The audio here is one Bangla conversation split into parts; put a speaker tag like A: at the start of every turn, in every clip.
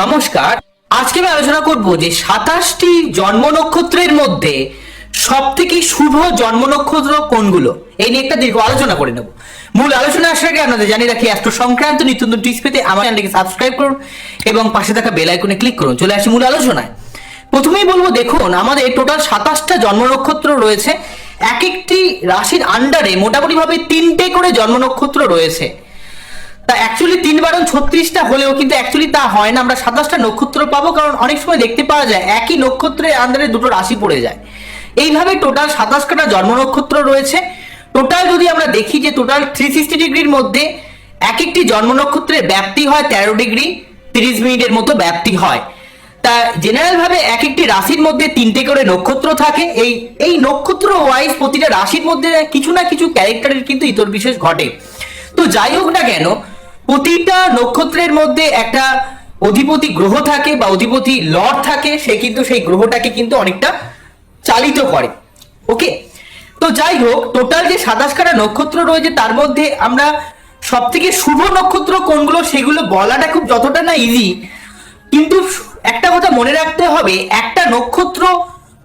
A: নমস্কার। আজকে আমি আলোচনা করব যে সাতাশটি জন্ম নক্ষত্রের মধ্যে সব থেকে শুভ জন্ম নক্ষত্র কোনগুলো? এই নিয়ে একটা দীর্ঘ আলোচনা করে নেব। মূল আলোচনা আসার আগে আপনাদের জানিয়ে রাখি অ্যাস্ট্রো সংক্রান্ত নিত্য নতুন টিপস পেতে আমার চ্যানেলকে সাবস্ক্রাইব করুন এবং পাশে থাকা বেল আইকনে ক্লিক করুন। চলে আসি মূল আলোচনায়। প্রথমেই বলব, দেখুন, আমাদের টোটাল সাতাশটা জন্ম নক্ষত্র রয়েছে। এক একটি রাশির আন্ডারে মোটামুটি ভাবে তিনটে করে জন্ম নক্ষত্র রয়েছে। তা অ্যাকচুয়ালি তিন বারণ ছত্রিশটা হলেও কিন্তু অ্যাকচুয়ালি তা হয় না। আমরা সাতাশটা নক্ষত্র পাবো, কারণ অনেক সময় দেখতে পাওয়া যায় একই নক্ষত্রের আন্দারে দুটো রাশি পড়ে যায়। এইভাবে টোটাল সাতাশ কাটা জন্ম নক্ষত্র রয়েছে। টোটাল যদি আমরা দেখি যে টোটাল থ্রি সিক্সটি ডিগ্রির মধ্যে এক একটি জন্ম নক্ষত্রের ব্যাপ্তি হয় তেরো ডিগ্রি তিরিশ মিনিটের মতো ব্যাপ্তি হয়। তা জেনারেল ভাবে এক একটি রাশির মধ্যে তিনটে করে নক্ষত্র থাকে। এই এই নক্ষত্র ওয়াইজ প্রতিটা রাশির মধ্যে কিছু না কিছু ক্যারেক্টারের কিন্তু ইতর বিশেষ ঘটে। তো যাই হোক না কেন প্রতিটা নক্ষত্রের মধ্যে একটা অধিপতি গ্রহ থাকে বা অধিপতি লর্ড থাকে, সে কিন্তু সেই গ্রহটাকে কিন্তু অনেকটা চালিত করে। ওকে? তো যাই হোক, টোটাল যে সাতাশ খানা নক্ষত্র রয়েছে, তার মধ্যে আমরা সব থেকে শুভ নক্ষত্র কোনগুলো সেগুলো বলাটা খুব যতটা না ইজি কিন্তু একটা কথা মনে রাখতে হবে, একটা নক্ষত্র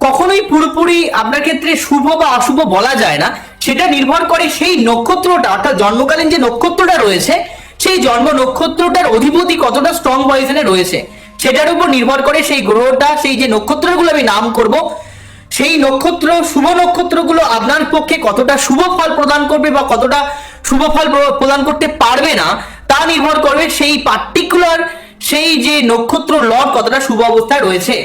A: কখনোই পুরোপুরি আপনার ক্ষেত্রে শুভ বা অশুভ বলা যায় না। সেটা নির্ভর করে সেই নক্ষত্রটা, অর্থাৎ জন্মকালীন যে নক্ষত্রটা রয়েছে সেই জন্ম নক্ষত্রটার অধিপতি কতটা স্ট্রং পজিশনে রয়েছে? সেটার উপর নির্ভর করে সেই গ্রহটা, সেই যে নক্ষত্রগুলো আমি নাম করব, সেই নক্ষত্র, শুভ নক্ষত্রগুলো আপনার পক্ষে কতটা শুভ ফল প্রদান করবে বা কতটা শুভ ফল প্রদান করতে পারবে না, তা নির্ভর করবে সেই পার্টিকুলার সেই যে নক্ষত্র লট কতটা শুভ অবস্থায় রয়েছে।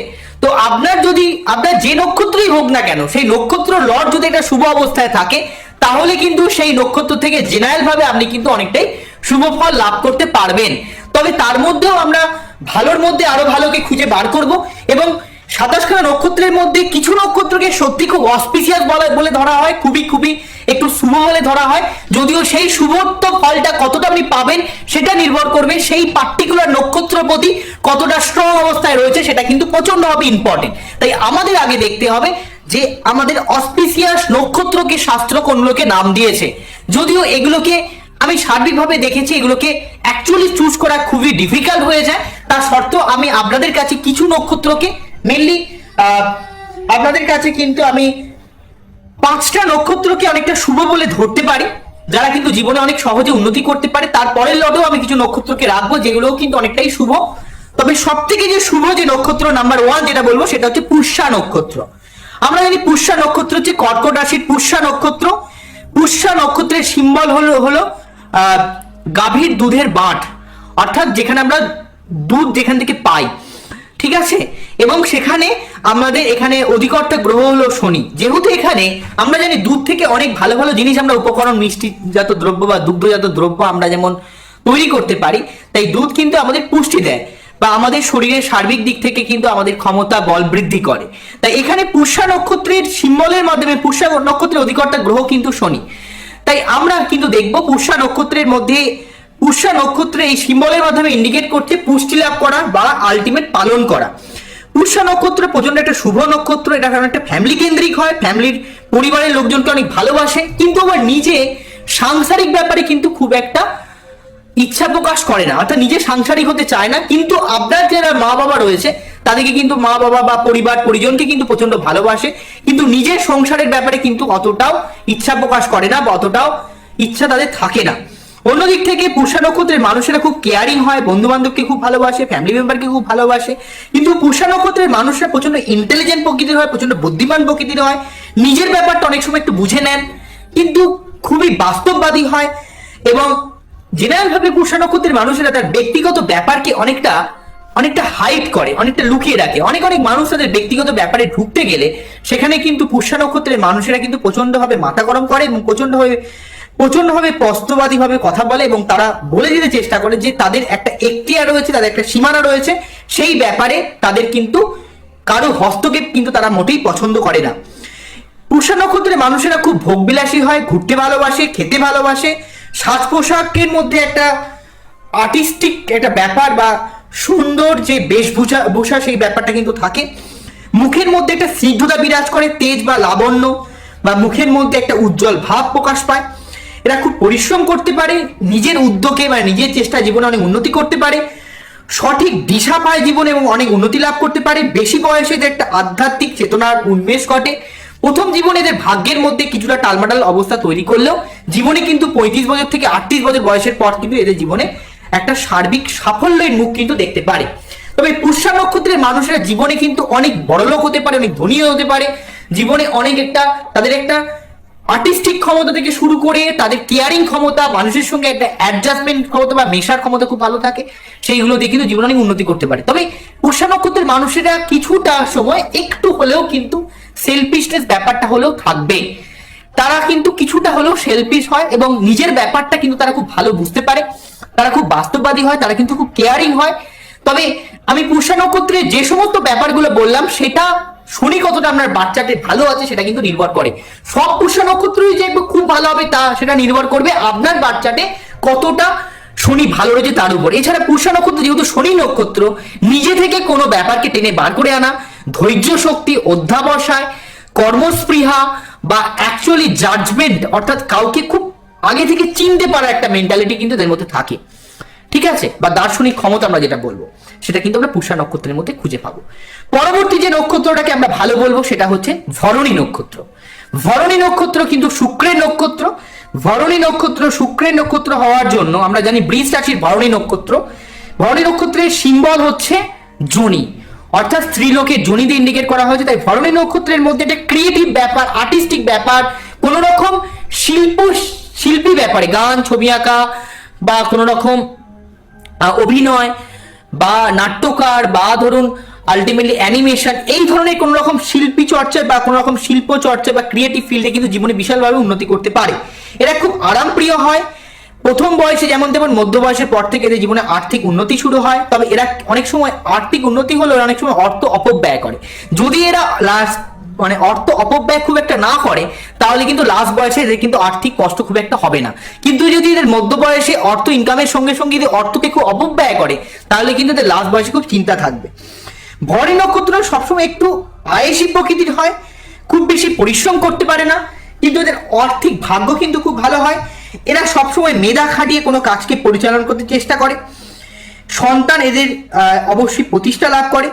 A: তো আপনার যদি, আপনার যে নক্ষত্রই হোক না কেন, সেই নক্ষত্র লট যদি একটা শুভ অবস্থায় থাকে, তাহলে কিন্তু সেই নক্ষত্র থেকে জেনারেল ভাবে আপনি কিন্তু অনেকটাই শুভ ফল লাভ করতে পারবেন। তবে তার মধ্যেও আমরা ভালোর মধ্যে আরও ভালোকে খুঁজে বার করব এবং সাতাশখানা নক্ষত্রের মধ্যে কিছু নক্ষত্রকে সত্যি খুব অসপিসিয়াস বলে ধরা হয়, খুবই খুবই একটু শুভ বলে ধরা হয়। যদিও সেই শুভত্ব ফলটা কতটা আপনি পাবেন সেটা নির্ভর করবে সেই পার্টিকুলার নক্ষত্র প্রতি কতটা স্ট্রং অবস্থায় রয়েছে সেটা কিন্তু প্রচন্ডভাবে ইম্পর্টেন্ট তাই আমাদের আগে দেখতে হবে যে আমাদের অসপিসিয়াস নক্ষত্রকে শাস্ত্র কোনগুলোকে নাম দিয়েছে। যদিও এগুলোকে আমি সার্বিকভাবে দেখেছি এগুলোকে অ্যাকচুয়ালি চুজ করা খুবই ডিফিকাল্ট হয়ে যায়। তা সত্ত্বেও আমি আপনাদের কাছে কিছু নক্ষত্রকে মেনলি আপনাদের কাছে কিন্তু আমি পাঁচটা নক্ষত্রকে অনেকটা শুভ বলে ধরতে পারি, যারা কিন্তু জীবনে অনেক সহজে উন্নতি করতে পারে। তারপরের লটেও আমি কিছু নক্ষত্রকে রাখব, যেগুলোও কিন্তু অনেকটাই শুভ। তবে সব থেকে যে শুভ যে নক্ষত্র নাম্বার ওয়ান যেটা বলব, সেটা হচ্ছে পুষ্যা নক্ষত্র। আমরা জানি পুষ্যা নক্ষত্র হচ্ছে কর্কট রাশির পুষ্যা নক্ষত্র। পুষ্যা নক্ষত্রের সিম্বল হলো হলো গাভীর দুধের বাঁট, অর্থাৎ যেখানে আমরা দুধ যেখান থেকে পাই, ঠিক আছে? এবং সেখানে আমাদের এখানে অধিকর্তা গ্রহ হলো শনি। যেহেতু এখানে আমরা জানি দুধ থেকে অনেক ভালো ভালো জিনিস আমরা উপকরণ, মিষ্টিজাত দ্রব্য বা দুগ্ধজাত দ্রব্য আমরা যেমন তৈরি করতে পারি, তাই দুধ কিন্তু আমাদের পুষ্টি দেয় বা আমাদের শরীরের সার্বিক দিক থেকে কিন্তু আমাদের ক্ষমতা, বল বৃদ্ধি করে। তাই এখানে পুষ্যা নক্ষত্রের সিম্বলের মাধ্যমে পুষ্যা নক্ষত্রের অধিকর্তা গ্রহ কিন্তু শনি। তাই আমরা কিন্তু দেখব পুষ্যা নক্ষত্রের মধ্যে, পুষ্যা নক্ষত্রে এই সিম্বলের মাধ্যমে ইন্ডিকেট করছে পুষ্টি লাভ করা বা আলটিমেট পালন করা। পুষ্যা নক্ষত্র প্রচণ্ড একটা শুভ নক্ষত্র, এটা কারণ একটা ফ্যামিলি কেন্দ্রিক হয় ফ্যামিলির পরিবারের লোকজনকে অনেক ভালোবাসে, কিন্তু আবার নিজে সাংসারিক ব্যাপারে কিন্তু খুব একটা ইচ্ছা প্রকাশ করে না, অর্থাৎ নিজে সাংসারিক হতে চায় না, কিন্তু আপনার যারা মা বাবা রয়েছে, তাদেরকে কিন্তু মা বাবা বা পরিবার, পরিজনকে কিন্তু প্রচণ্ড ভালোবাসে, কিন্তু নিজের সংসারের ব্যাপারে কিন্তু অতটাও ইচ্ছা প্রকাশ করে না বা অতটাও ইচ্ছা তাদের থাকে না। অন্যদিক থেকে পুষা নক্ষত্রের মানুষেরা খুব কেয়ারিং হয় বন্ধু বান্ধবকে খুব ভালোবাসে ফ্যামিলি মেম্বারকে খুব ভালোবাসে, কিন্তু পুষা নক্ষত্রের মানুষরা প্রচণ্ড ইন্টেলিজেন্ট প্রকৃতির হয় প্রচণ্ড বুদ্ধিমান প্রকৃতির হয়, নিজের ব্যাপারটা অনেক সময় একটু বুঝে নেন, কিন্তু খুবই বাস্তববাদী হয়, এবং জেনারেল ভাবে পুষা নক্ষত্রের মানুষেরা তার ব্যক্তিগত ব্যাপারকে অনেকটা অনেকটা হাইট করে, অনেকটা লুকিয়ে রাখে। অনেক অনেক মানুষ তাদের ব্যক্তিগত ব্যাপারে ঢুকতে গেলে সেখানে কিন্তু পুষ্যা নক্ষত্রের মানুষেরা কিন্তু প্রচণ্ড ভাবে মাথা গরম করে এবং প্রচণ্ড ভাবে প্রচণ্ড ভাবে প্রস্তবাদী ভাবে কথা বলে এবং তারা বলে দিতে চেষ্টা করে যে তাদের একটা এখতিয়ার রয়েছে, তাদের একটা সীমানা রয়েছে। সেই ব্যাপারে তাদের কিন্তু কারও হস্তক্ষেপ কিন্তু তারা মোটেই পছন্দ করে না। পুষা নক্ষত্রের মানুষেরা খুব ভোগবিলাসী হয়, ঘুরতে ভালোবাসে, খেতে ভালোবাসে। সাজ পোশাকের মধ্যে একটা আর্টিস্টিক একটা ব্যাপার বা সুন্দর যে বেশভূষা, ভূষা সেই ব্যাপারটা কিন্তু থাকে। মুখের মধ্যে একটা স্নিগ্ধতা বিরাজ করে তেজ বা লাবণ্য বা মুখের মধ্যে একটা উজ্জ্বল ভাব প্রকাশ পায়। এরা খুব পরিশ্রম করতে পারে, নিজের উদ্যোগে বা নিজের চেষ্টা জীবনে অনেক উন্নতি করতে পারে, সঠিক দিশা পায় জীবনে এবং অনেক উন্নতি লাভ করতে পারে। বেশি বয়সে একটা আধ্যাত্মিক চেতনার উন্মেষ ঘটে। প্রথম জীবনে এদের ভাগ্যের মধ্যে কিছুটা টালমাটাল অবস্থা তৈরি করলেও জীবনে কিন্তু পঁয়ত্রিশ বছর থেকে আটত্রিশ বছর বয়সের পর কিন্তু এদের জীবনে একটা সার্বিক সাফল্যের মুখ কিন্তু দেখতে পারে। তবে পুষ্যা নক্ষত্রের মানুষেরা জীবনে কিন্তু অনেক বড় লোক হতে পারে, অনেক ধনী হতে পারে। জীবনে অনেক একটা তাদের একটা আর্টিস্টিক ক্ষমতা থেকে শুরু করে তাদের কেয়ারিং ক্ষমতা, মানুষের সঙ্গে একটা অ্যাডজাস্টমেন্ট ক্ষমতা বা মেশার ক্ষমতা খুব ভালো থাকে, সেইগুলো দিয়ে কিন্তু জীবনে অনেক উন্নতি করতে পারে। তবে পুষ্যা নক্ষত্রের মানুষেরা কিছুটা সময় একটু হলেও কিন্তু সেলফিশনেস ব্যাপারটা হলেও থাকবে। তারা কিন্তু কিছুটা হলেও সেলফিশ হয় এবং নিজের ব্যাপারটা কিন্তু তারা খুব ভালো বুঝতে পারে। তারা খুব বাস্তববাদী হয়, তারা কিন্তু খুব কেয়ারিং হয়। তবে আমি পুষ্যা নক্ষত্রের যে সমস্ত ব্যাপারগুলো বললাম, সেটা শনি কতটা আপনার বাচ্চাটি ভালো আছে, সেটা কিন্তু নির্ভর করে। সব পুষ্যা নক্ষত্রই যে খুব ভালো হবে, তা সেটা নির্ভর করবে আপনার বাচ্চাটে কতটা শনি ভালো রয়েছে তার উপর। এছাড়া পুষ্যা নক্ষত্র, যেহেতু শনি নক্ষত্র, নিজে থেকে কোনো ব্যাপারকে টেনে বার করে আনা। ধৈর্য শক্তি অধ্যাবসায়, কর্মস্পৃহা বা অ্যাকচুয়ালি জাজমেন্ট অর্থাৎ কাউকে খুব আগে থেকে চিনতে পারা একটা মেন্টালিটি কিন্তু এদের মধ্যে থাকে। ঠিক আছে? বা দার্শনিক ক্ষমতা আমরা যেটা বলব, সেটা কিন্তু আমরা পুষা নক্ষত্রের মধ্যে খুঁজে পাবো। পরবর্তী যে নক্ষত্রটাকে আমরা ভালো বলব, সেটা হচ্ছে ভরণী নক্ষত্র। ভরণী নক্ষত্র কিন্তু শুক্রের নক্ষত্র। ভরণী নক্ষত্র, শুক্রের নক্ষত্র হওয়ার জন্য আমরা জানি বৃষ রাশির ভরণী নক্ষত্র। ভরণী নক্ষত্রের সিম্বল হচ্ছে জনি। অর্থাৎ স্ত্রীলোকের জনিতে ইন্ডিকেট করা হয়েছে, তাই ভরণী নক্ষত্রের মধ্যে একটা ক্রিয়েটিভ ব্যাপার আর্টিস্টিক ব্যাপার কোন রকম শিল্প, শিল্পী ব্যাপারে, গান, ছবি আঁকা, বা কোনো রকম অভিনয়, বা নাট্যকার, বা ধরুন আলটিমেটলি অ্যানিমেশন এই ধরনের কোনো রকম শিল্পী চর্চা বা কোনো রকম শিল্প চর্চা বা ক্রিয়েটিভ ফিল্ডে কিন্তু জীবনে বিশালভাবে উন্নতি করতে পারে। এরা খুব আরামপ্রিয় হয় প্রথম বয়সে যেমন তেমন মধ্য বয়সের পর থেকে এদের জীবনে আর্থিক উন্নতি শুরু হয়। তবে এরা অনেক সময় আর্থিক উন্নতি হলেও অনেক সময় অর্থ অপব্যয় করে। যদি এরা লাস্ট মানে অর্থ অপব্যয় খুব একটা না করে, তাহলে কিন্তু লাস্ট বয়সে এদের কিন্তু আর্থিক কষ্ট খুব একটা হবে না। কিন্তু যদি এদের মধ্য বয়সে অর্থ ইনকামের সঙ্গে সঙ্গে যদি অর্থকে খুব অপব্যয় করে, তাহলে কিন্তু এদের লাস্ট বয়সে খুব চিন্তা থাকবে। ভরণী নক্ষত্র সবসময় একটু আয়েসী প্রকৃতির হয়, খুব বেশি পরিশ্রম করতে পারে না, কিন্তু এদের আর্থিক ভাগ্য কিন্তু খুব ভালো হয়। এরা সবসময় মেধা খাটিয়ে কোনো কাজকে পরিচালনা করতে চেষ্টা করে। সন্তান এদের অবশ্যই প্রতিষ্ঠা লাভ করে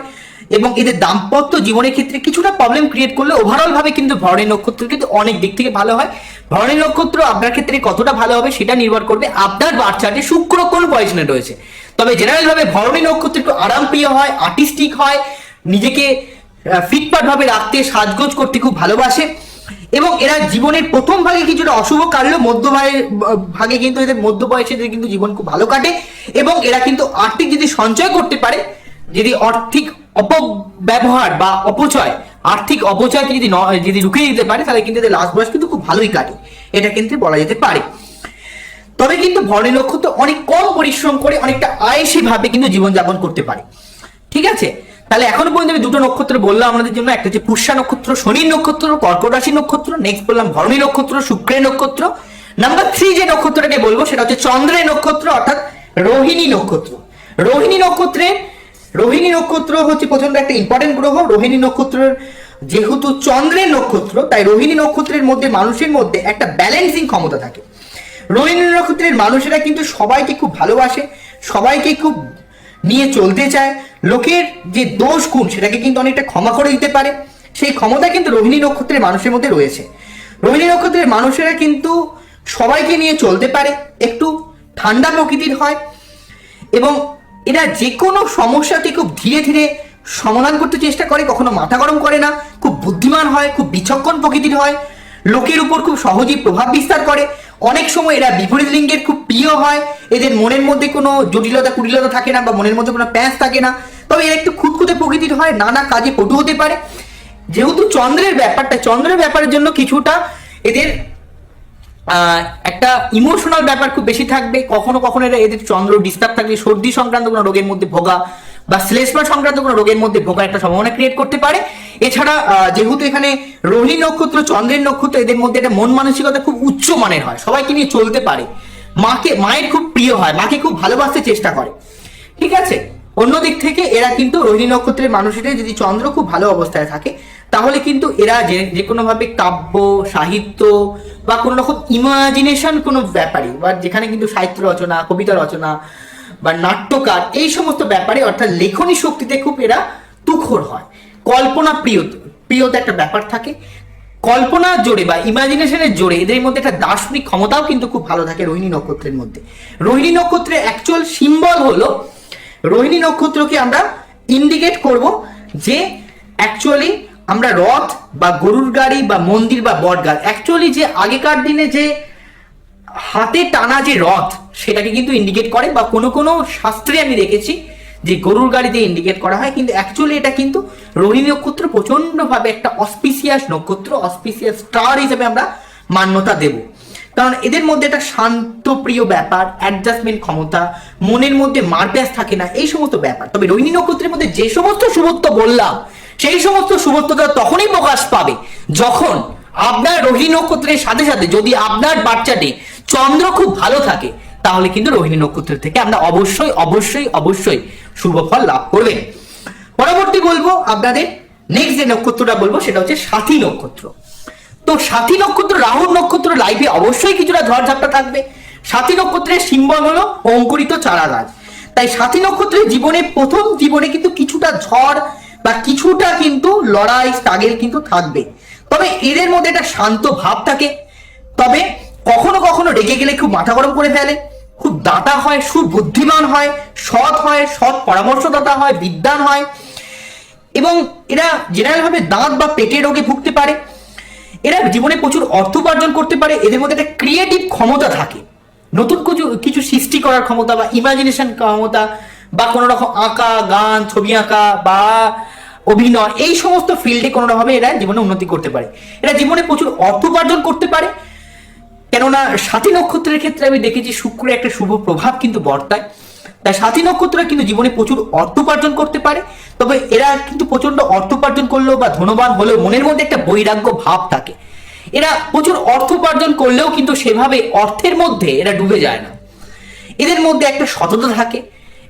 A: এবং এদের দাম্পত্য জীবনের ক্ষেত্রে কিছুটা প্রবলেম ক্রিয়েট করলে ওভারঅল ভাবে কিন্তু ভরণী নক্ষত্র কিন্তু অনেক দিক থেকে ভালো হয়। ভরণী নক্ষত্র আপনার ক্ষেত্রে কতটা ভালো হবে সেটা নির্ভর করবে আপনার বাচ্চাটি শুক্র কোন পজিশনে রয়েছে। তবে জেনারেল ভাবে ভরণী নক্ষত্র একটু আরামপ্রিয় হয় আর্টিস্টিক হয়, নিজেকে ফিটফাট ভাবে রাখতে, সাজগোজ করতে খুব ভালোবাসে। এবং এরা জীবনের প্রথম ভাগে কিছুটা অশুভ কাটলেও মধ্য ভাগে- কিন্তু এদের মধ্য বয়সে কিন্তু জীবন খুব ভালো কাটে এবং এরা কিন্তু আর্থিক যদি সঞ্চয় করতে পারে, যদি আর্থিক অপব্যবহার বা অপচয়, আর্থিক অপচয়কে যদি যদি রুখিয়ে দিতে পারে, তাহলে কিন্তু এদের লাস্ট বয়স কিন্তু খুব ভালোই কাটে। এটা কিন্তু বলা যেতে পারে। তবে কিন্তু ভরণী তো অনেক কম পরিশ্রম করে অনেকটা আয়েসি ভাবে কিন্তু জীবনযাপন করতে পারে। ঠিক আছে? তাহলে এখনও পর্যন্ত আমি দুটো নক্ষত্র বললাম আমাদের জন্য। একটা হচ্ছে পুষ্যা নক্ষত্র শনির নক্ষত্র, কর্কট রাশি নক্ষত্র নেক্সট বললাম ভরণী নক্ষত্র, শুক্রের নক্ষত্র। নাম্বার থ্রি যে নক্ষত্রটাকে বলব সেটা হচ্ছে চন্দ্রের নক্ষত্র, অর্থাৎ রোহিণী নক্ষত্র। রোহিণী নক্ষত্রের রোহিণী নক্ষত্র হচ্ছে প্রচণ্ড একটা ইম্পর্টেন্ট গ্রহ। রোহিণী নক্ষত্রের যেহেতু চন্দ্রের নক্ষত্র, তাই রোহিণী নক্ষত্রের মধ্যে মানুষের মধ্যে একটা ব্যালেন্সিং ক্ষমতা থাকে। রোহিণী নক্ষত্রের মানুষেরা কিন্তু সবাইকে খুব ভালোবাসে, সবাইকে খুব নিয়ে চলতে চায়, লোকের যে দোষ গুণ সেটাকে কিন্তু অনেকটা ক্ষমা করে দিতে পারে। সেই ক্ষমতা কিন্তু রোহিণী নক্ষত্রের মানুষের মধ্যে রয়েছে। রোহিণী নক্ষত্রের মানুষেরা কিন্তু সবাইকে নিয়ে চলতে পারে, একটু ঠান্ডা প্রকৃতির হয় এবং এরা যে কোনো সমস্যাকে খুব ধীরে ধীরে সমাধান করতে চেষ্টা করে, কখনো মাথা গরম করে না, খুব বুদ্ধিমান হয়, খুব বিচক্ষণ প্রকৃতির হয়। লোকের উপর খুব সহজেই প্রভাব বিস্তার করে। অনেক সময় এরা বিপরীত লিঙ্গের খুব প্রিয় হয়। এদের মনের মধ্যে কোনো জটিলতা, কুটিলতা থাকে না বা মনের মধ্যে কোনো প্যাঁচ থাকে না। তবে এরা একটু খুঁতখুঁতে প্রকৃতির হয়, নানা কাজে পটু হতে পারে। যেহেতু চন্দ্রের ব্যাপারটা, চন্দ্রের ব্যাপারের জন্য কিছুটা এদের একটা ইমোশনাল ব্যাপার খুব বেশি থাকবে। কখনো কখনো এরা এদের চন্দ্র ডিস্টার্ব থাকলে সর্দি সংক্রান্ত কোনো রোগের মধ্যে ভোগা। বা শ্লেষ্মা সংক্রান্ত কোনো রোগের মধ্যে ভোগা একটা সম্ভাবনা ক্রিয়েট করতে পারে। এছাড়া যেহেতু এখানে রোহিণী নক্ষত্র, চন্দ্রের নক্ষত্র, এদের মধ্যে একটা মন মানসিকতা খুব উচ্চ মানের হয়, সবাইকে নিয়ে চলতে পারে। মাকে, মায়ের খুব প্রিয় হয়, মাকে খুব ভালোবাসতে চেষ্টা করে। ঠিক আছে? অন্যদিক থেকে এরা কিন্তু রোহিণী নক্ষত্রের মানুষেরা যদি চন্দ্র খুব ভালো অবস্থায় থাকে, তাহলে কিন্তু এরা যে যে কোনো ভাবে কাব্য, সাহিত্য বা কোনো রকম ইমাজিনেশন কোনো ব্যাপারে বা যেখানে কিন্তু সাহিত্য রচনা, কবিতা রচনা বা নাট্যকার, এই সমস্ত ব্যাপারে অর্থাৎ লেখনী শক্তিতে খুব এরা তুখর হয়। কল্পনা প্রিয় প্রিয়তা একটা ব্যাপার থাকে। কল্পনা জোরে বা ইমাজিনেশনের জোরে এদের মধ্যে একটা দার্শনিক ক্ষমতাও কিন্তু খুব ভালো থাকে রোহিণী নক্ষত্রের মধ্যে। রোহিণী নক্ষত্রের অ্যাকচুয়াল সিম্বল হলো, রোহিণী নক্ষত্রকে আমরা ইন্ডিকেট করব যে অ্যাকচুয়ালি আমরা রথ বা গরুর গাড়ি বা মন্দির বা বটগাছ অ্যাকচুয়ালি যে আগেকার দিনে যে হাতে টানা যে রথ, সেটাকে কিন্তু ইন্ডিকেট করে বা কোনো কোনো শাস্ত্রে আমি দেখেছি যে গরুর গাড়িতে ইন্ডিকেট করা হয়, কিন্তু অ্যাকচুয়ালি এটা কিন্তু রোহিণী নক্ষত্র প্রচন্ডভাবে একটা অসপিসিয়াস নক্ষত্র অসপিসিয়াস স্টার হিসেবে আমরা মান্যতা দেব। কারণ এদের মধ্যে একটা শান্তপ্রিয় ব্যাপার অ্যাডজাস্টমেন্ট ক্ষমতা, মনের মধ্যে মারপ্যাচ থাকে না, এই সমস্ত ব্যাপার। তবে রোহিণী নক্ষত্রের মধ্যে যে সমস্ত শুভত্ব বললাম, সেই সমস্ত শুভত্বতা তখনই প্রকাশ পাবে, যখন আপনার রোহিণী নক্ষত্রের সাথে সাথে যদি আপনার বাচ্চাটি চন্দ্র খুব ভালো থাকে, তাহলে কিন্তু রোহিণী নক্ষত্র থেকে আমরা অবশ্যই অবশ্যই অবশ্যই শুভ ফল লাভ করবেন। পরবর্তী বলব আপনাদের নেক্সট যে নক্ষত্রটা বলব, সেটা হচ্ছে সাথী নক্ষত্র। তো সাথী নক্ষত্র, রাহুর নক্ষত্র লাইফে অবশ্যই কিছুটা ঝড়ঝাপটা থাকবে। সাথী নক্ষত্রের সিম্বল হলো অঙ্কুরিত চারা গাছ তাই সাথী নক্ষত্রের জীবনে, প্রথম জীবনে কিন্তু কিছুটা ঝড় বা কিছুটা কিন্তু লড়াই স্ট্রাগেল কিন্তু থাকবে। তবে এদের মধ্যে একটা শান্ত ভাব থাকে। তবে কখনো কখনো রেগে গেলে খুব মাথা গরম করে ফেলে। খুব দাতা হয়, সুবুদ্ধিমান হয়, সৎ হয়, সৎ পরামর্শদাতা হয়, বিদ্যান হয়। এবং এরা জেনারেল ভাবে দাঁত বা পেটের রোগে ভুগতে পারে। এরা জীবনে প্রচুর অর্থ উপার্জন করতে পারে। এদের মধ্যে একটা ক্রিয়েটিভ ক্ষমতা থাকে। নতুন কিছু কিছু সৃষ্টি করার ক্ষমতা বা ইমাজিনেশন ক্ষমতা বা কোনো রকম আঁকা, গান, ছবি আঁকা বা অভিনয়, এই সমস্ত ফিল্ডে কোনো রকমে এরা জীবনে উন্নতি করতে পারে। এরা জীবনে প্রচুর অর্থ উপার্জন করতে পারে। কেননা সাথী নক্ষত্রের ক্ষেত্রে আমি দেখেছি শুক্রের একটা শুভ প্রভাব কিন্তু বর্তায়। তাই সাথী নক্ষত্র কিন্তু জীবনে প্রচুর অর্থ উপার্জন করতে পারে। তবে এরা কিন্তু প্রচণ্ড অর্থ উপার্জন করলেও বা ধনবান হলেও মনের মধ্যে একটা বৈরাগ্য ভাব থাকে। এরা প্রচুর অর্থ উপার্জন করলেও কিন্তু সেভাবে অর্থের মধ্যে এরা ডুবে যায় না। এদের মধ্যে একটা সততা থাকে।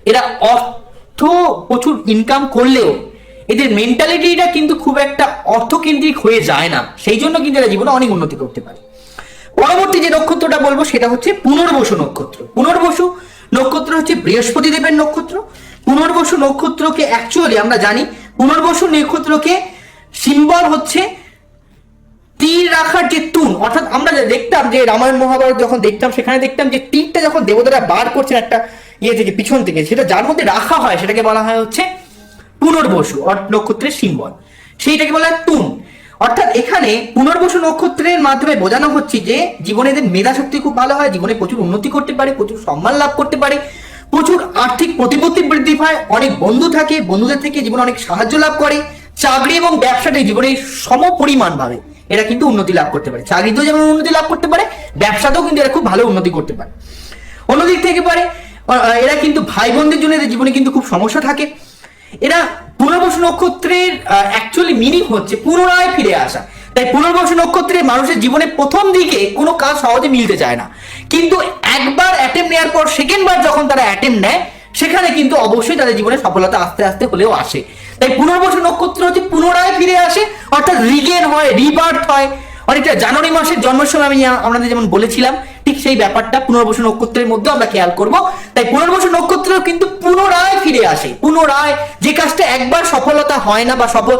A: এরা অর্থ প্রচুর ইনকাম করলেও এদের মেন্টালিটিটা কিন্তু খুব একটা অর্থকেন্দ্রিক হয়ে যায় না। সেই জন্য কিন্তু এরা জীবনে অনেক উন্নতি করতে পারে। পরবর্তী যে নক্ষত্রটা বলব, সেটা হচ্ছে পুনর্বসু নক্ষত্র। পুনর্বসু নক্ষত্র হচ্ছে বৃহস্পতি দেবের নক্ষত্র। পুনর্বসু নক্ষত্রকে অ্যাকচুয়ালি আমরা জানি, পুনর্বসু নক্ষত্রকে সিম্বল হচ্ছে তীর রাখার যে তুন। অর্থাৎ আমরা দেখতাম যে রামায়ণ মহাভারত যখন দেখতাম, সেখানে দেখতাম যে তীরটা যখন দেবতারা বার করছেন একটা ইয়ে থেকে, পিছন থেকে, সেটা যার মধ্যে রাখা হয়, সেটাকে বলা হয় হচ্ছে পুনর্বসু নক্ষত্রের সিম্বল। সেইটাকে বলা হয় তুন অর্থাৎ এখানে পুনর্বসু নক্ষত্রের মাধ্যমে বোঝানো হচ্ছে যে জীবনে এদের মেধা শক্তি খুব ভালো হয়, জীবনে প্রচুর উন্নতি করতে পারে, প্রচুর সম্মান লাভ করতে পারে, প্রচুর আর্থিক প্রতিপত্তি বৃদ্ধি পায়, অনেক বন্ধু থাকে, বন্ধুদের থেকে জীবনে অনেক সাহায্য লাভ করে, চাকরি এবং ব্যবসাতে জীবনে সম পরিমাণ ভাবে এরা কিন্তু উন্নতি লাভ করতে পারে। চাকরিতেও যেমন উন্নতি লাভ করতে পারে, ব্যবসাতেও কিন্তু এরা খুব ভালো উন্নতি করতে পারে। অন্যদিক থেকে পারে, এরা কিন্তু ভাই বোনদের জন্য এদের জীবনে কিন্তু খুব সমস্যা থাকে। এরা পুনর্বসু নক্ষত্রের অ্যাকচুয়ালি মিনিং হচ্ছে পুনরায় ফিরে আসা। তাই পুনর্বসু নক্ষত্রের মানুষের জীবনে প্রথম দিকে কোনো কাজ সহজে মিলতে চায় না। কিন্তু একবার অ্যাটেম্প নেওয়ার পর সেকেন্ড বার যখন তারা অ্যাটেম্প নেয়, সেখানে কিন্তু অবশ্যই তাদের জীবনে সফলতা আস্তে আস্তে হলেও আসে। তাই পুনর্বসু নক্ষত্র হচ্ছে পুনরায় ফিরে আসে, অর্থাৎ রিগেন হয় রিবার্থ হয়। অনেকটা জানুয়ারি মাসের জন্মের সময় আমি আপনাদের যেমন বলেছিলাম, ঠিক সেই ব্যাপারটা পুনর্বসু নক্ষত্রের মধ্যে আমরা খেয়াল করব। তাই পুনর্বসু নক্ষত্র কিন্তু পুনরায় ফিরে আসে। পুনরায় যে কাজটা একবার সফলতা হয় না বা সফল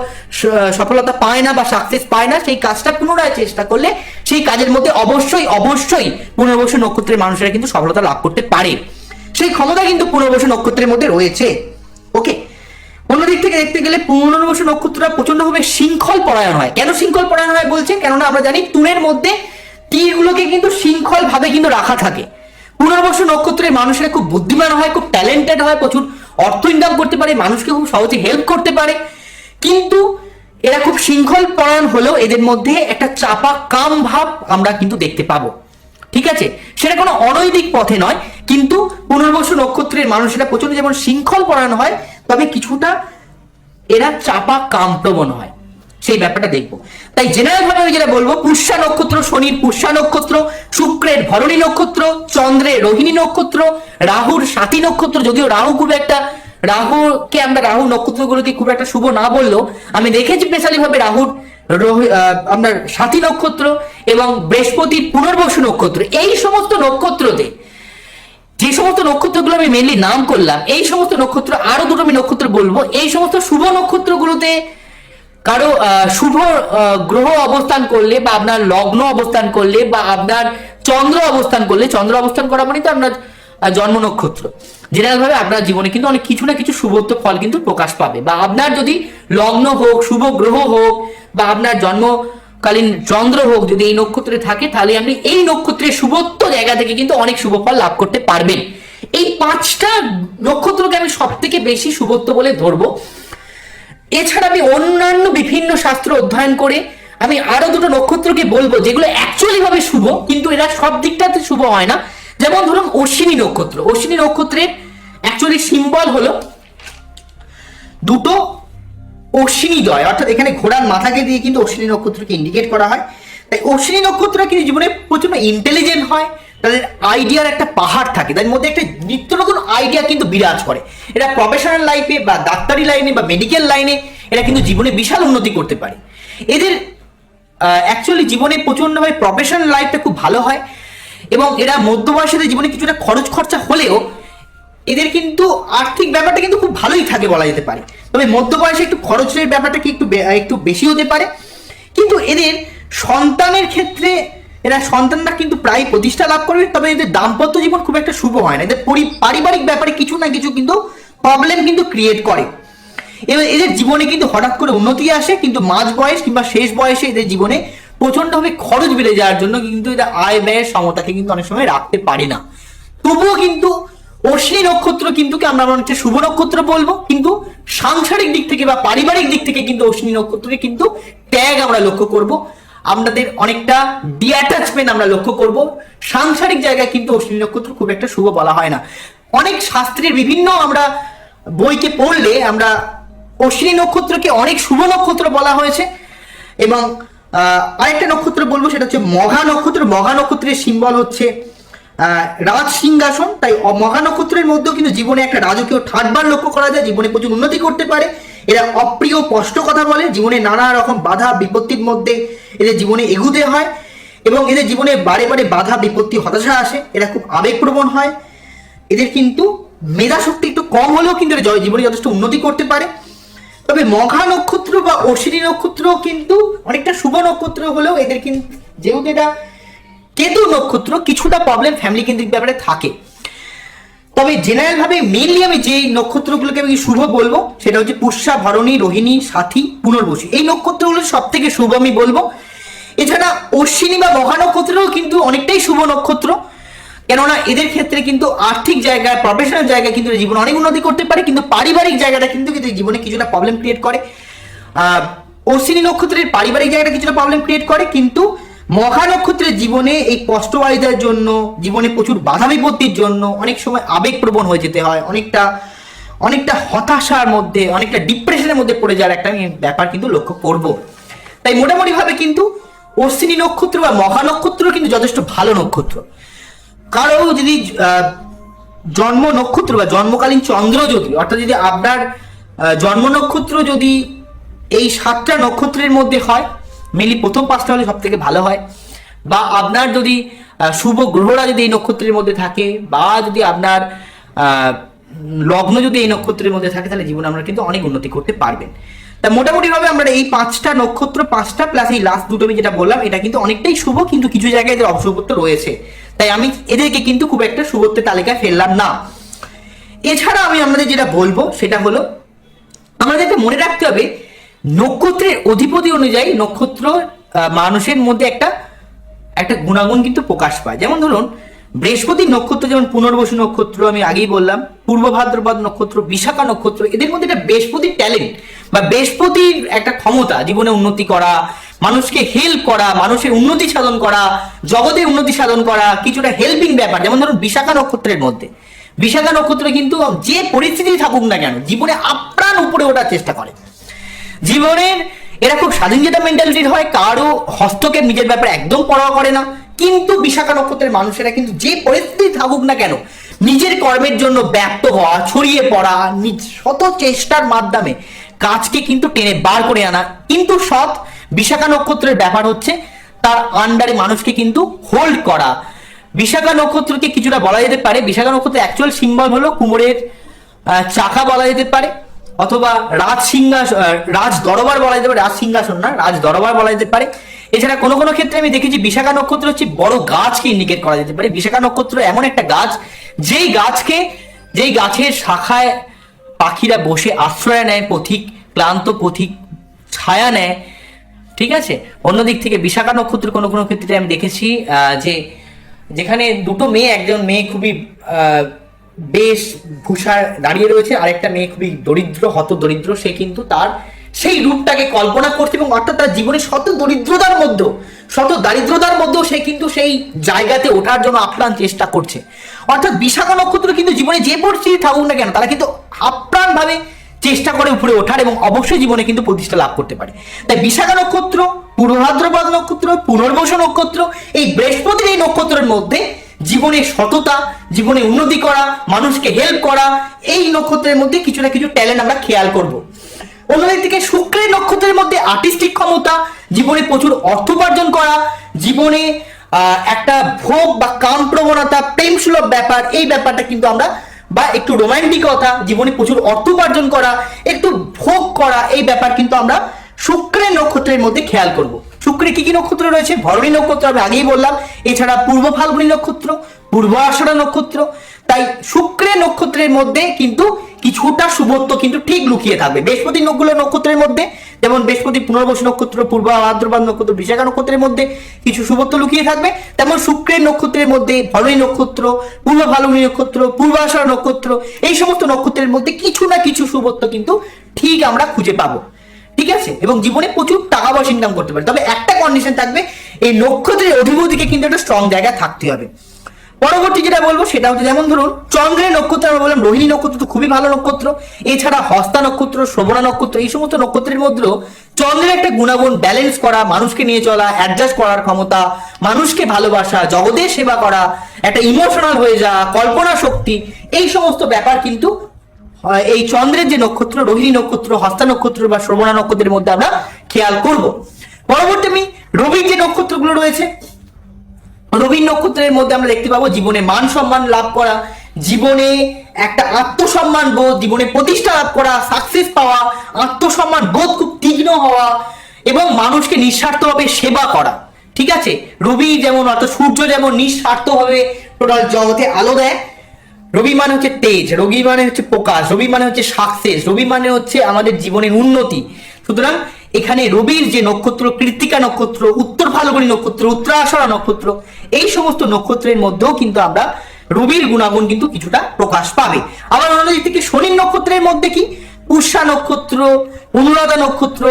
A: সফলতা পায় না বা সাকসেস পায় না, সেই কাজটা পুনরায় চেষ্টা করলে সেই কাজের মধ্যে অবশ্যই অবশ্যই পুনর্বসু নক্ষত্রের মানুষেরা কিন্তু সফলতা লাভ করতে পারে। সেই ক্ষমতা কিন্তু পুনর্বসু নক্ষত্রের মধ্যে রয়েছে। ওকে অন্যদিক থেকে দেখতে গেলে পুনর্বসু নক্ষত্রটা প্রচন্ডভাবে শৃঙ্খল পরায়ণ হয়। কেন শৃঙ্খল পরায়ণ হয় বলছে? কেননা আমরা জানি তুনের মধ্যে তীরগুলোকে কিন্তু শৃঙ্খল ভাবে কিন্তু রাখা থাকে। পুনর্বসু নক্ষত্রের মানুষেরা খুব বুদ্ধিমান হয়, খুব ট্যালেন্টেড হয়, প্রচুর অর্থ ইনকাম করতে পারে, মানুষকে খুব সহজে হেল্প করতে পারে। কিন্তু এরা খুব শৃঙ্খল পরায়ণ হলেও এদের মধ্যে একটা চাপা, কাম ভাব আমরা কিন্তু দেখতে পাবো। ঠিক আছে? সেটা কোনো অনৈতিক পথে নয়, কিন্তু পুনর্বসু নক্ষত্রের মানুষেরা প্রচণ্ড যেমন শৃঙ্খল পরায়ণ হয়, তবে কিছুটা এরা চাপা কামপ্রবণ হয়। সেই ব্যাপারটা দেখব। তাই জেনারেল ভাবে আমি যেটা বলব, পুষ্যা নক্ষত্র, শনির পুষ্যা নক্ষত্র, শুক্রের ভরণী নক্ষত্র, চন্দ্রের রোহিণী নক্ষত্র, রাহুর সাথী নক্ষত্র, যদিও রাহু খুব একটা, রাহুকে আমরা রাহু নক্ষত্রগুলোকে খুব একটা শুভ না বললেও, আমি দেখেছি স্পেশালি ভাবে রাহুর আপনার সাথী নক্ষত্র এবং বৃহস্পতি পুনর্বসু নক্ষত্র। এই সমস্ত নক্ষত্রতে, যে সমস্ত নক্ষত্রগুলো আমি মেনলি নাম করলাম, এই সমস্ত নক্ষত্র, আরও দুটো আমি নক্ষত্র বলব। এই সমস্ত শুভ নক্ষত্রগুলোতে কারও শুভ গ্রহ অবস্থান করলে বা আপনার লগ্ন অবস্থান করলে বা আপনার চন্দ্র অবস্থান করলে, চন্দ্র অবস্থান করা মানে তো আপনার জন্ম নক্ষত্র। জেনারেল ভাবে আপনার জীবনে কিন্তু অনেক কিছু না কিছু শুভত্ব ফল কিন্তু প্রকাশ পাবে। বা আপনার যদি লগ্ন হোক, শুভ গ্রহ হোক, বা আপনার জন্মকালীন চন্দ্র হোক যদি এই নক্ষত্রে থাকে, তাহলে আপনি এই নক্ষত্রের শুভত্ব জায়গা থেকে কিন্তু অনেক শুভ ফল লাভ করতে পারবেন। এই পাঁচটা নক্ষত্রকে আমি সব থেকে বেশি শুভত্ব বলে ধরবো। এছাড়া আমি অন্যান্য বিভিন্ন শাস্ত্র অধ্যয়ন করে আমি আরও দুটো নক্ষত্রকে বলব, যেগুলো অ্যাকচুয়ালি ভাবে শুভ, কিন্তু এরা সব দিকটাতে শুভ হয় না। যেমন ধরুন অশ্বিনী নক্ষত্র। অশ্বিনী নক্ষত্রের অ্যাকচুয়ালি সিম্বল হলো দুটো অশ্বিনী দয় অর্থাৎ এখানে ঘোড়ার মাথাকে দিয়ে কিন্তু অশ্বিনী নক্ষত্রকে ইন্ডিকেট করা হয়। তাই অশ্বিনী নক্ষত্র কিন্তু জীবনে প্রচণ্ড ইন্টেলিজেন্ট হয়, তাদের আইডিয়ার একটা পাহাড় থাকে তাদের মধ্যে একটা নিত্য নতুন আইডিয়া কিন্তু বিরাজ করে। এরা প্রফেশনাল লাইফে বা ডাক্তারি লাইনে বা মেডিকেল লাইনে এরা কিন্তু জীবনে বিশাল উন্নতি করতে পারে। এদের অ্যাকচুয়ালি জীবনে প্রচন্ডভাবে প্রফেশনাল লাইফটা খুব ভালো হয়। এবং এরা মধ্যবয়সীদের জীবনে কিছুটা খরচ খরচা হলেও এদের কিন্তু আর্থিক ব্যাপারটা কিন্তু খুব ভালোই থাকে বলা যেতে পারে। তবে মধ্য বয়সে একটু খরচের ব্যাপারটা কি একটু একটু বেশি হতে পারে। কিন্তু এদের সন্তানের ক্ষেত্রে, এরা সন্তানরা কিন্তু প্রায় প্রতিষ্ঠা লাভ করবে, তবে এদের দাম্পত্য জীবন খুব একটা শুভ হয় না। এদের পরি- পারিবারিক ব্যাপারে কিছু না কিছু কিন্তু প্রবলেম কিন্তু ক্রিয়েট করে। এবার এদের জীবনে কিন্তু হঠাৎ করে উন্নতি আসে, কিন্তু মাঝ বয়স কিংবা শেষ বয়সে এদের জীবনে প্রচন্ডভাবে খরচ বেড়ে যাওয়ার জন্য কিন্তু এটা আয় ব্যয়ের সমতাকে কিন্তু অনেক সময় রাখতে পারি না। তবুও কিন্তু অশ্বিনী নক্ষত্র কিন্তু আমরা অনেকটা শুভ নক্ষত্র বলব? কিন্তু সাংসারিক দিক থেকে বা পারিবারিক দিক থেকে কিন্তু অশ্বিনী নক্ষত্রকে কিন্তু ত্যাগ আমরা লক্ষ্য করব। আমাদের অনেকটা ডিঅ্যাটাচমেন্ট আমরা লক্ষ্য করব। সাংসারিক জায়গায় কিন্তু অশ্বিনী নক্ষত্র খুব একটা শুভ বলা হয় না। অনেক শাস্ত্রের বিভিন্ন আমরা বইকে পড়লে আমরা অশ্বিনী নক্ষত্রকে অনেক শুভ নক্ষত্র বলা হয়েছে এবং আরেকটা নক্ষত্র বলব, সেটা হচ্ছে মঘা নক্ষত্র। মঘা নক্ষত্রের সিম্বল হচ্ছে রাজ সিংহাসন। তাই মঘা নক্ষত্রের মধ্যেও কিন্তু জীবনে একটা রাজকীয় ঠাটবার লক্ষ্য করা যায়, জীবনে প্রচুর উন্নতি করতে পারে। এরা অপ্রিয়, স্পষ্ট কথা বলে, জীবনে নানা রকম বাধা, বিপত্তির মধ্যে এদের জীবনে এগুতে হয় এবং এদের জীবনে বারে বারে বাধা, বিপত্তি, হতাশা আসে। এরা খুব আবেগপ্রবণ হয়। এদের কিন্তু মেধা শক্তি একটু কম হলেও কিন্তু এরা জ- জীবনে যথেষ্ট উন্নতি করতে পারে। তবে মঘা নক্ষত্র বা অশ্বিনী নক্ষত্র কিন্তু অনেকটা শুভ নক্ষত্র হলেও এদের কিন্তু যেহেতু এটা কেতু নক্ষত্র, কিছুটা প্রবলেম ফ্যামিলি কেন্দ্রিক ব্যাপারে থাকে। তবে জেনারেল ভাবে মেনলি আমি যে নক্ষত্রগুলোকে আমি শুভ বলব, সেটা হচ্ছে পুষ্যা, ভরণী, রোহিণী, সাথী, পুনর্বসু। এই নক্ষত্রগুলো সব থেকে শুভ আমি বলব। এছাড়া অশ্বিনী বা মহা নক্ষত্রও কিন্তু অনেকটাই শুভ নক্ষত্র। কেননা এদের ক্ষেত্রে কিন্তু আর্থিক জায়গায় প্রফেশনাল জায়গায় কিন্তু জীবনে অনেক উন্নতি করতে পারে, কিন্তু পারিবারিক জায়গাটা কিন্তু এদের জীবনে কিছুটা প্রবলেম ক্রিয়েট করে। অশ্বিনী নক্ষত্রের পারিবারিক জায়গাটা কিছুটা প্রবলেম ক্রিয়েট করে, কিন্তু মহা নক্ষত্রের জীবনে এই কষ্টবারিতার জন্য, জীবনে প্রচুর বাধা বিপত্তির জন্য অনেক সময় আবেগপ্রবণ হয়ে যেতে হয়। অনেকটা অনেকটা হতাশার মধ্যে, অনেকটা ডিপ্রেশনের মধ্যে পড়ে যাওয়ার একটা ব্যাপার কিন্তু লক্ষ্য করব। তাই মোটামুটি ভাবে কিন্তু অশ্বিনী নক্ষত্র বা মহা নক্ষত্র কিন্তু যথেষ্ট ভালো নক্ষত্র। কারও যদি জন্ম নক্ষত্র বা জন্মকালীন চন্দ্র যদি, অর্থাৎ যদি আপনার জন্ম নক্ষত্র যদি এই সাতটা নক্ষত্রের মধ্যে হয় মেনলি প্রথম পাঁচটা হলে সব থেকে ভালো হয়, বা আপনার যদি শুভ গ্রহরা যদি এই নক্ষত্রের মধ্যে থাকে, বা যদি আপনার লগ্ন যদি এই নক্ষত্রের মধ্যে থাকে, তাহলে জীবনে আমরা কিন্তু অনেক উন্নতি করতে পারবেন। তা মোটামুটি ভাবে আমরা এই পাঁচটা নক্ষত্র, পাঁচটা প্লাস এই লাস্ট দুটো আমি যেটা বললাম, এটা কিন্তু অনেকটাই শুভ, কিন্তু কিছু জায়গায় এদের অশুভত্ব রয়েছে। তাই আমি এদেরকে কিন্তু খুব একটা শুভত্বের তালিকায় ফেললাম না। এছাড়া আমি আপনাদের যেটা বলব, সেটা হলো, আমাদেরকে মনে রাখতে হবে, নক্ষত্রের অধিপতি অনুযায়ী নক্ষত্র মানুষের মধ্যে একটা একটা গুণাগুণ কিন্তু প্রকাশ পায়। যেমন ধরুন, বৃহস্পতি নক্ষত্র, যেমন পুনর্বসু নক্ষত্র আমি আগেই বললাম, পূর্ব ভাদ্রপদ নক্ষত্র, বিশাখা নক্ষত্র, এদের মধ্যে একটা বৃহস্পতির ট্যালেন্ট বা বৃহস্পতির একটা ক্ষমতা, জীবনে উন্নতি করা মানুষকে হেল্প করা, মানুষের উন্নতি সাধন করা, জগতের উন্নতি সাধন করা কিছুটা হেল্পিং ব্যাপার। যেমন ধরুন বিশাখা নক্ষত্রের মধ্যে। বিশাখা নক্ষত্র কিন্তু যে পরিস্থিতি থাকুক না কেন, জীবনে আপ্রাণ উপরে ওঠার চেষ্টা করে। জীবনের এরা খুব স্বাধীনচেতা মেন্টালিটির হয়, কারও হস্তক্ষেপ নিজের ব্যাপারে একদম পরোয়া করে না। কিন্তু বিশাখা নক্ষত্রের মানুষেরা কিন্তু যে পরিস্থিতি থাকুক না কেন, নিজের কর্মের জন্য ব্যক্ত হওয়া, ছড়িয়ে পড়া শত চেষ্টার মাধ্যমে কাজকে কিন্তু টেনে বার করে আনা। কিন্তু সৎ বিশাখা নক্ষত্রের ব্যাপার হচ্ছে, তার আন্ডারে মানুষকে কিন্তু হোল্ড করা। বিশাখা নক্ষত্রকে কিছুটা বলা যেতে পারে, বিশাখা নক্ষত্রের অ্যাকচুয়াল সিম্বল হলো কুমোরের চাকা বলা যেতে পারে, অথবা রাজ সিংহাসন রাজ দরবার বলা যেতে পারে, রাজ সিংহাসন না, রাজ দরবার বলা যেতে পারে। এছাড়া কোনো কোনো ক্ষেত্রে আমি দেখেছি বিশাখা নক্ষত্র হচ্ছে বড় গাছকে ইন্ডিকেট করা যেতে পারে। বিশাখা নক্ষত্র এমন একটা গাছ, যেই গাছকে, যেই গাছের শাখায় পাখিরা বসে আশ্রয় নেয় পথিক, ক্লান্ত পথিক, ছায়া নেয়। ঠিক আছে? অন্যদিক থেকে বিশাখা নক্ষত্র কোনো কোনো ক্ষেত্রে আমি দেখেছি যে যেখানে দুটো মেয়ে, একজন মেয়ে খুবই বেশ ভূষার দাঁড়িয়ে রয়েছে, আরেকটা মেয়ে খুবই দরিদ্র হত দরিদ্র সে কিন্তু তার সেই রূপটাকে কল্পনা করছে এবং অর্থাৎ তার জীবনে শত দরিদ্রতার মধ্যেও, শত দারিদ্রতার মধ্যেও সে কিন্তু সেই জায়গাতে ওঠার জন্য আপ্রাণ চেষ্টা করছে। অর্থাৎ বিশাখা নক্ষত্র কিন্তু জীবনে যে পরিস্থিতি থাকুক না কেন, তারা কিন্তু আপ্রাণ ভাবে চেষ্টা করে উপরে ওঠার এবং অবশ্যই জীবনে কিন্তু প্রতিষ্ঠা লাভ করতে পারে। তাই বিশাখা নক্ষত্র পূর্ব ভাদ্রপদ নক্ষত্র, পুনর্বসু নক্ষত্র, এই বৃহস্পতির এই নক্ষত্রের মধ্যে জীবনে সততা, জীবনে উন্নতি করা, মানুষকে হেল্প করা, এই নক্ষত্রের মধ্যে কিছু না কিছু ট্যালেন্ট আমরা খেয়াল করব। অন্যদিক থেকে শুক্রের নক্ষত্রের মধ্যে আর্টিস্টিক ক্ষমতা, জীবনে প্রচুর অর্থ উপার্জন করা, জীবনে একটা ভোগ বা কাম প্রবণতা প্রেম সুলভ ব্যাপার, এই ব্যাপারটা কিন্তু আমরা বা একটু রোমান্টিক কথা, জীবনে প্রচুর অর্থ উপার্জন করা, একটু ভোগ করা, এই ব্যাপার কিন্তু আমরা শুক্রের নক্ষত্রের মধ্যে খেয়াল করব। শুক্রে কি কি নক্ষত্র রয়েছে? ভরণী নক্ষত্র আমি আগেই বললাম, এছাড়া পূর্ব ফাল্গুনী নক্ষত্র পূর্ব আষড়া নক্ষত্র তাই শুক্রের নক্ষত্রের মধ্যে কিন্তু কিছুটা শুভত্ব কিন্তু ঠিক লুকিয়ে থাকবে। বৃহস্পতি নগুলো নক্ষত্রের মধ্যে, যেমন বৃহস্পতি পুনর্বসু নক্ষত্র, পূর্ব ভাদ্রবাদ নক্ষত্র, বিশাখা নক্ষত্রের মধ্যে কিছু শুভত্ব লুকিয়ে থাকবে। তেমন শুক্রের নক্ষত্রের মধ্যে ভরণী নক্ষত্র, পূর্ব ফাল্গুনী নক্ষত্র পূর্ব আষাঢ় নক্ষত্র, এই সমস্ত নক্ষত্রের মধ্যে কিছু না কিছু শুভত্ব কিন্তু ঠিক আমরা খুঁজে পাবো। ঠিক আছে? এবং জীবনে প্রচুর টাকা পয়সা ইনকাম করতে পারে। তবে একটা কন্ডিশন থাকবে, এই নক্ষত্রের অধিপতিকে কিন্তু একটা স্ট্রং জায়গায় থাকতে হবে। পরবর্তী যেটা বলব সেটা হচ্ছে যেমন ধরুন চন্দ্রের নক্ষত্র আমরা বললাম, রোহিণী নক্ষত্র তো খুবই ভালো নক্ষত্র। এছাড়া হস্তা নক্ষত্র শ্রবণা নক্ষত্র, এই সমস্ত নক্ষত্রের মধ্যেও চন্দ্রের একটা গুণাগুণ ব্যালেন্স করা, মানুষকে নিয়ে চলা অ্যাডজাস্ট করার ক্ষমতা, মানুষকে ভালোবাসা, জগতের সেবা করা, একটা ইমোশনাল হয়ে যাওয়া, কল্পনা শক্তি, এই সমস্ত ব্যাপার কিন্তু এই চন্দ্রের যে নক্ষত্র, রোহিণী নক্ষত্র, হস্তা নক্ষত্র বা শ্রবণা নক্ষত্রের মধ্যে আমরা খেয়াল করব। পরবর্তী আমি রবির যে নক্ষত্রগুলো রয়েছে রবীন নক্ষত্রের মধ্যে আমরা দেখতে পাবো জীবনে মান সম্মান লাভ করা, জীবনে একটা আত্মসম্মান বোধ, জীবনে প্রতিষ্ঠা লাভ করা সাকসেস পাওয়া, আত্মসম্মান বোধ খুব তীক্ষ্ণ হওয়া এবং মানুষকে নিঃস্বার্থভাবে সেবা করা, ঠিক আছে? রবি যেমন, অর্থাৎ সূর্য যেমন নিঃস্বার্থভাবে টোটাল জগতে আলো দেয়, রবি মানে হচ্ছে তেজ, রবি মানে হচ্ছে প্রকাশ, রবি মানে হচ্ছে সাকসেস রবি মানে হচ্ছে আমাদের জীবনের উন্নতি। সুতরাং এখানে রবির যে নক্ষত্র, কৃত্তিকা নক্ষত্র, উত্তর ফাল্গুনী নক্ষত্র উত্তরাষড়া নক্ষত্র, এই সমস্ত নক্ষত্রের মধ্যেও কিন্তু আমরা রবির গুণাগুণ কিন্তু কিছুটা প্রকাশ পাবে। আবার অন্যদিক থেকে শনির নক্ষত্রের মধ্যে কি? পুষ্যা নক্ষত্র, অনুরাধা নক্ষত্র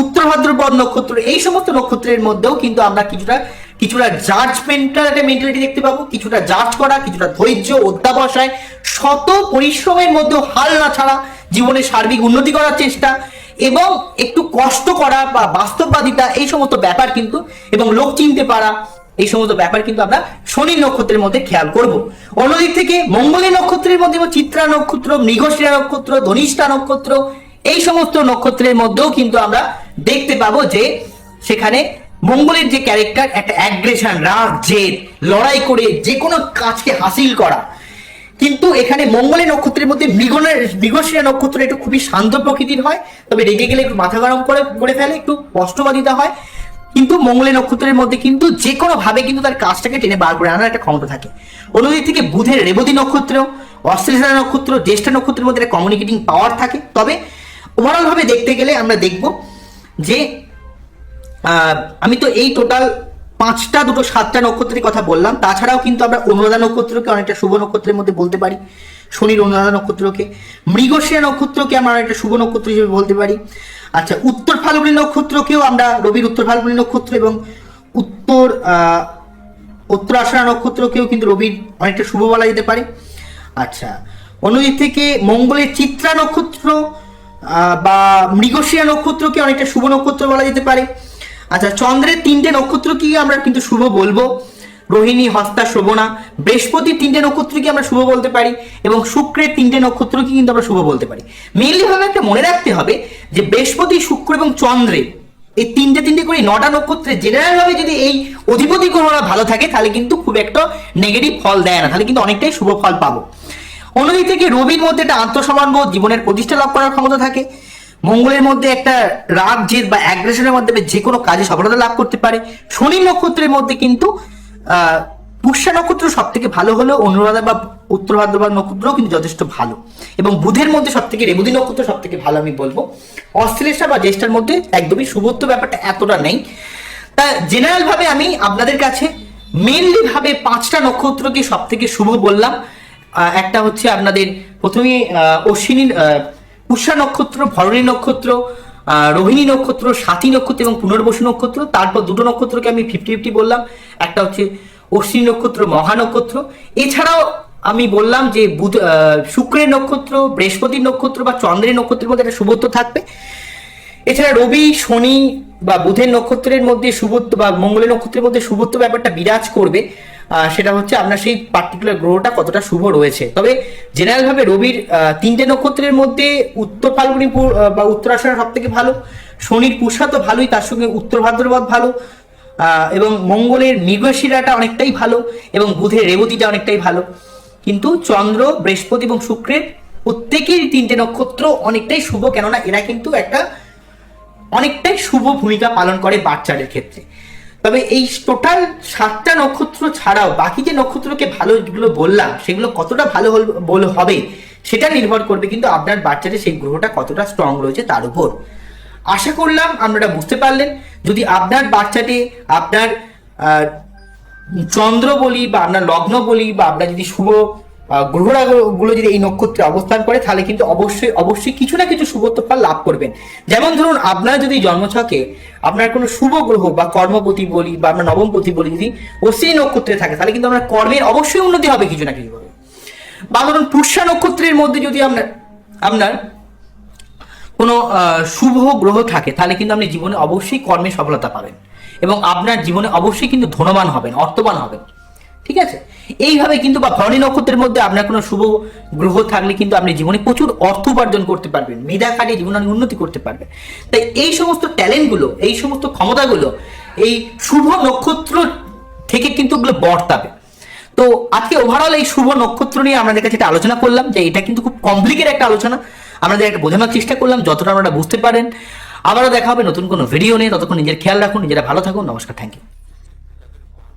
A: উত্তর ভাদ্রপদ নক্ষত্র, এই সমস্ত নক্ষত্রের মধ্যেও কিন্তু আমরা কিছুটা কিছুটা জাজমেন্টাল একটা মেন্টালিটি দেখতে পাবো, কিছুটা জাজ করা, কিছুটা ধৈর্য, অধ্যাবসায়, শত পরিশ্রমের মধ্যেও হাল না ছাড়া জীবনে সার্বিক উন্নতি করার চেষ্টা এবং একটু কষ্ট করা বা বাস্তববাদিতা এই সমস্ত ব্যাপার কিন্তু এবং লোক চিনতে পারা এই সমস্ত ব্যাপার কিন্তু আমরা শনি নক্ষত্রের মধ্যে খেয়াল করব। অন্যদিক থেকে মঙ্গলী নক্ষত্রের মধ্যে চিত্রা নক্ষত্র, মৃগশিরা নক্ষত্র, ধনিষ্ঠা নক্ষত্র এই সমস্ত নক্ষত্রের মধ্যেও কিন্তু আমরা দেখতে পাবো যে সেখানে মঙ্গলের যে ক্যারেক্টার একটা অ্যাগ্রেশন রাগ, জেদ, লড়াই করে যে কোনো কাজকে হাসিল করা কিন্তু এখানে মঙ্গলের নক্ষত্রের মধ্যে মৃগনের মৃগশিরা নক্ষত্র একটু খুবই শান্ত প্রকৃতির হয়, তবে রেগে গেলে একটু মাথা গরম করে করে ফেলে, একটু কষ্টবাদিতা হয়। কিন্তু মঙ্গলের নক্ষত্রের মধ্যে কিন্তু যে কোনো ভাবে কিন্তু তার কাজটাকে টেনে বার করে আনার একটা ক্ষমতা থাকে। অন্যদিক থেকে বুধের রেবতী নক্ষত্র, অশ্লেষা নক্ষত্র, জ্যেষ্ঠ নক্ষত্রের মধ্যে একটা কমিউনিকেটিং পাওয়ার থাকে। তবে ওভারঅল ভাবে দেখতে গেলে আমরা দেখব যে আমি তো এই টোটাল পাঁচটা, দুটো, সাতটা নক্ষত্রের কথা বললাম। তাছাড়াও কিন্তু আমরা অনুরাধা নক্ষত্রকে অনেকটা শুভ নক্ষত্রের মধ্যে বলতে পারি। শনির অনুরাধা নক্ষত্রকে। মৃগশিরা নক্ষত্রকে আমরা অনেকটা শুভ নক্ষত্র হিসেবে বলতে পারি। আচ্ছা উত্তর ফাল্গুনী নক্ষত্রকেও আমরা রবির উত্তর ফাল্গুনী নক্ষত্র এবং উত্তর উত্তর আষাঢ়া নক্ষত্রকেও কিন্তু রবির অনেকটা শুভ বলা যেতে পারে। আচ্ছা অন্যদিক থেকে মঙ্গলের চিত্রা নক্ষত্র বা মৃগশিরা নক্ষত্রকে অনেকটা শুভ নক্ষত্র বলা যেতে পারে। আচ্ছা চন্দ্রের তিনটে নক্ষত্রকে আমরা কিন্তু শুভ বলব? রোহিণী, হস্তা শ্রবণা বৃহস্পতির তিনটে নক্ষত্রকে আমরা শুভ বলতে পারি? এবং শুক্রের তিনটে নক্ষত্র কি কিন্তু আমরা শুভ বলতে পারি? মেইনলি ভাবে একটা মনে রাখতে হবে যে বৃহস্পতি, শুক্র এবং চন্দ্রে এই তিনটে তিনটে করে নটা নক্ষত্রে জেনারেল ভাবে যদি এই অধিপতি গ্রহরা ভালো থাকে, তাহলে কিন্তু খুব একটা নেগেটিভ ফল দেয় না, তাহলে কিন্তু অনেকটাই শুভ ফল পাবো। অন্যদিক থেকে রবির মধ্যে একটা আত্মসম্মান জীবনের প্রতিষ্ঠা লাভ করার ক্ষমতা থাকে। মঙ্গলের মধ্যে একটা রাগ, জেদ বা অ্যাগ্রেশনের মাধ্যমে যে কোনো কাজে সফলতা লাভ করতে পারে। শনি নক্ষত্রের মধ্যে কিন্তু পুষ্যা নক্ষত্র সব থেকে ভালো হলেও অনুরাধা বা উত্তর ভাদ্রবাদ নক্ষত্রও কিন্তু যথেষ্ট ভালো। এবং বুধের মধ্যে সব থেকে রেবুদি নক্ষত্র সব থেকে ভালো আমি বলব। অশ্লেষা বা জ্যেষ্ঠার মধ্যে একদমই শুভত্ব ব্যাপারটা এতটা নেই। তা জেনারেল ভাবে আমি আপনাদের কাছে মেনলি ভাবে পাঁচটা নক্ষত্রকে সব থেকে শুভ বললাম। একটা হচ্ছে আপনাদের প্রথমে অশ্বিনীর পুষ্যা নক্ষত্র, ভরণী নক্ষত্র রোহিণী নক্ষত্র, সাথী নক্ষত্র এবং পুনর্বসু নক্ষত্র। তারপর দুটো নক্ষত্রকে আমি ফিফটি ফিফটি বললাম। একটা হচ্ছে অশ্বিনী নক্ষত্র, মহা নক্ষত্র। এছাড়াও আমি বললাম যে বুধ শুক্রের নক্ষত্র, বৃহস্পতির নক্ষত্র বা চন্দ্রের নক্ষত্রের মধ্যে একটা শুভত্ব থাকবে। এছাড়া রবি, শনি বা বুধের নক্ষত্রের মধ্যে শুভত্ব বা মঙ্গলের নক্ষত্রের মধ্যে শুভত্ব ব্যাপারটা বিরাজ করবে। সেটা হচ্ছে আপনার সেই পার্টিকুলার গ্রহটা কতটা শুভ রয়েছে। তবে জেনারেল ভাবে রবির তিনটে নক্ষত্রের মধ্যে উত্তর ফাল্গুনি বা উত্তরাষাঢ় সব থেকে ভালো। শনির পুষা তো ভালোই, তার সঙ্গে উত্তর ভাদ্রপদ ভালো। এবং মঙ্গলের মৃগশিরাটা অনেকটাই ভালো এবং বুধের রেবতীটা অনেকটাই ভালো। কিন্তু চন্দ্র, বৃহস্পতি এবং শুক্রের প্রত্যেকেরই তিনটে নক্ষত্র অনেকটাই শুভ, কেননা এরা কিন্তু একটা অনেকটাই শুভ ভূমিকা পালন করে বাচ্চাদের ক্ষেত্রে। তবে এই টোটাল সাতটা নক্ষত্র ছাড়াও বাকি যে নক্ষত্রকে ভালো যেগুলো বললাম, সেগুলো কতটা ভালো বল- হবে সেটা নির্ভর করবে কিন্তু আপনার বাচ্চাদের সেই গ্রহটা কতটা স্ট্রং রয়েছে তার উপর। আশা করলাম আপনারা বুঝতে পারলেন, যদি আপনার বাচ্চাটি আপনার চন্দ্র বলি বা আপনার লগ্ন বলি বা আপনার যদি শুভ আহ, গ্রহরা যদি এই নক্ষত্রে অবস্থান করে তাহলে কিন্তু অবশ্যই অবশ্যই কিছু না কিছু শুভত্ব ফল লাভ করবেন। যেমন ধরুন আপনার যদি জন্মছকে আপনার কোনো শুভ গ্রহ বা কর্মপতি বলি বা আপনার নবমপতি বলি যদি অশ্বিনী নক্ষত্রে থাকে তাহলে কিন্তু আপনার কর্মের অবশ্যই উন্নতি হবে কিছু না কিছু ভাবে বা ধরুন পুষ্যা নক্ষত্রের মধ্যে যদি আপনার আপনার কোনো শুভ গ্রহ থাকে তাহলে কিন্তু আপনি জীবনে অবশ্যই কর্মে সফলতা পাবেন। এবং আপনার জীবনে অবশ্যই কিন্তু ধনবান হবেন অর্থবান হবেন। ঠিক আছে? এইভাবে কিন্তু বা ভরণী নক্ষত্রের মধ্যে আপনার কোনো শুভ গ্রহ থাকলে কিন্তু আপনি জীবনে প্রচুর অর্থ উপার্জন করতে পারবেন, মেধা খাটিয়ে জীবনে অনেক উন্নতি করতে পারবেন। তাই এই সমস্ত ট্যালেন্টগুলো এই সমস্ত ক্ষমতাগুলো, এই শুভ নক্ষত্র থেকে কিন্তু ওগুলো বর্তাবে। তো আজকে ওভারঅল এই শুভ নক্ষত্র নিয়ে আমাদের কাছে একটা আলোচনা করলাম, যে এটা কিন্তু খুব কমপ্লিকেট একটা আলোচনা। আমাদের একটা বোঝানোর চেষ্টা করলাম, যতটা আপনারা বুঝতে পারেন। আবারও দেখা হবে নতুন কোনো ভিডিও নিয়ে, ততক্ষণ নিজের খেয়াল রাখুন, নিজেরা ভালো থাকুন, নমস্কার থ্যাংক ইউ